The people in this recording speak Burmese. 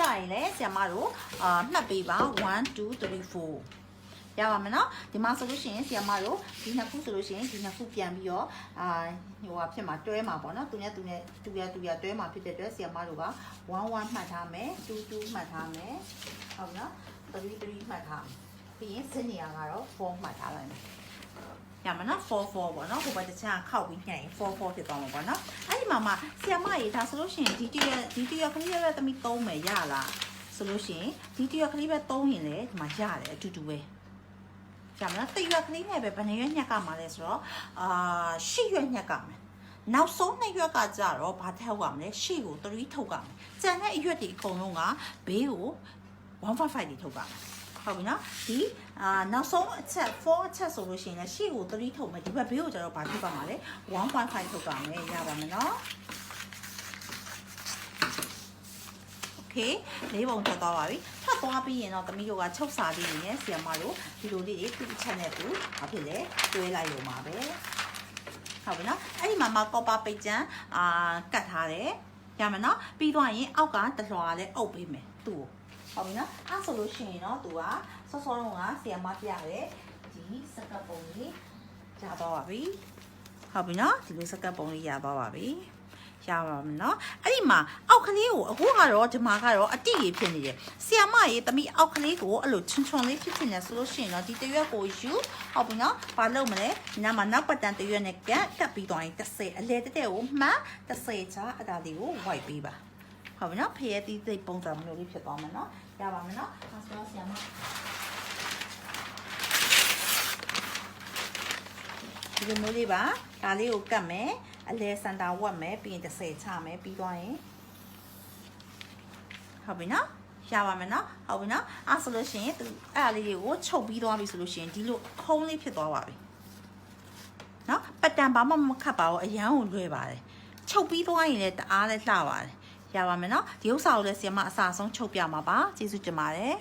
ကြရင်လည်းဆရာမတို့အာမှတ်ပေးပါ1 2 3 4ရပါမယ်နော်ဒီမှာဆိုလို့ရှိရင်ဆီယမတို့ဒီနှစ်ခုဆိုလို့ရှိရင်ဒီနှစ်ခုပြန်ပြီးတော့အာဟိုဟာဖြစ်မှာတွဲမှာပေါ့နော်သူနဲ့သူနဲ့တူရတူရတွဲမှာဖြစ်တဲ့အတွက်ဆီယမတို့က1 1မှတ်ထားမယ်2 2မှတ်ထားမယ်ဟုတ်နော်3 3မှတ်ထားမယ်ပြီးရင်စနေရကတော့4မှတ်ထားလိုက်မယ် ရမှာနော်4 4ပေါ့နော်ဟိုဘက်တစ်ချမ်းခောက်ပြီးညှိရင်4 4ဖြစ်သွားမှာပေါ့နော်အဲ့ဒီမှာမှဆီယမရေဒါဆိုလို့ရှိရင်ဒီတရဒီတရကလေးရဲ့သမီး3မယ်ရလားဆိုလို့ရှိရင်ဒီတရကလေးပဲ3ရင်လေဒီမှာရတယ်အတူတူပဲကြမလားတရွက်ကလေးနဲ့ပဲဘယ်နှရွက်ညက်ကမှာလဲဆိုတော့အာရှစ်ရွက်ညက်ကမယ်နောက်ဆုံးနှစ်ရွက်ကကြတော့ဘာထောက်ရမလဲရှေ့ကို3ထုတ်ရမယ်ကျန်တဲ့အရွက်တွေအကုန်လုံးကဘေးကို155တွေထုတ်ရမယ် ဟုတ်ပြီနော်ဒီအာနောက်ဆုံးအချက်4အချက်ဆိုလို့ရှိရင်လည်းရှေ့ကို3ထုတ်မယ်ဒီဘက်ဘေးကိုကျတော့ဘာထုတ်ရမှာလဲ155ထုတ်ရမယ်ရပါမယ်နော်โอเคလေးပုံထွက်သွားပါပြီထပ်သွားပြီးရင်တော့သမီးတို့ကချုပ်စာလေးတွေနဲ့ဆီယမတို့ဒီလိုလေးတွေသူ့အချက်နဲ့သူဘာဖြစ်လဲတွဲလိုက်လို့မှာပဲဟုတ်ပြီနော်အဲ့ဒီမှာမှာကော်ပါပိတ်ချမ်းအာကတ်ထားတယ်ရမယ်နော်ပြီးသွားရင်အောက်ကတလွှာလည်းအုပ်ပေးမယ် သူ့ကိုဟုတ်ပြီနော်အဲ့ဆိုလို့ရှိရင်တော့သူကစောစောတော့ကဆီယမပြရတယ်ဒီစကပ်ပုံလေးရသွားပါပြီဟုတ်ပြီနော်ဒီလိုစကပ်ပုံလေးရသွားပါပြီရပါမယ်နော်အဲ့ဒီမှာအောက်ကလေးကိုအခုကတော့ဒီမှာကတော့အတိကြီးဖြစ်နေတယ်ဆီယမရေတမိအောက်ကလေးကိုအဲ့လိုချွန်ချွန်လေးဖြစ်ဖြစ်နေဆိုလို့ရှိရင်တော့ဒီတရွက်ကိုယူဟုတ်ပြီနော်ဘာလုပ်မလဲဒီနားမှာနောက်ပတ်တန်တရွက်နဲ့ကတ်ကတ်ပြီးတော့ရင်30အလဲတက်တဲ့ကိုမှန်30ချာအတားလေးကိုဝိုက်ပေးပါ ဟုတ်ပြီနော်ဖရဲသီးသိပ်ပုံစံမျိုးလေးဖြစ်သွားမယ်နော်ရပါမယ်နော်ဒါဆိုတော့ဆရာမဒီလိုမျိုးလေးပါဒါလေးကိုကတ်မယ်အလဲစန်တာဝတ်မယ်ပြီးရင်30ချမယ်ပြီးသွားရင်ဟုတ်ပြီနော်ရပါမယ်နော်ဟုတ်ပြီနော်အဲ့ဆိုလို့ရှိရင်သူအဲ့အလေးတွေကိုချုပ်ပြီးသွားပြီဆိုလို့ရှိရင်ဒီလိုခုံးလေးဖြစ်သွားပါပြီနော်ပတန်ဘာမှမခတ်ပါဘူးအရန်ကိုလွဲပါတယ်ချုပ်ပြီးသွားရင်လည်းတအားလည်းလှပါတယ် ရပါမယ်နော်ဒီဥစ္စာကိုလည်းဆီယမအစားဆုံးချုပ်ပြမှာပါကျေးဇူးတင်ပါတယ်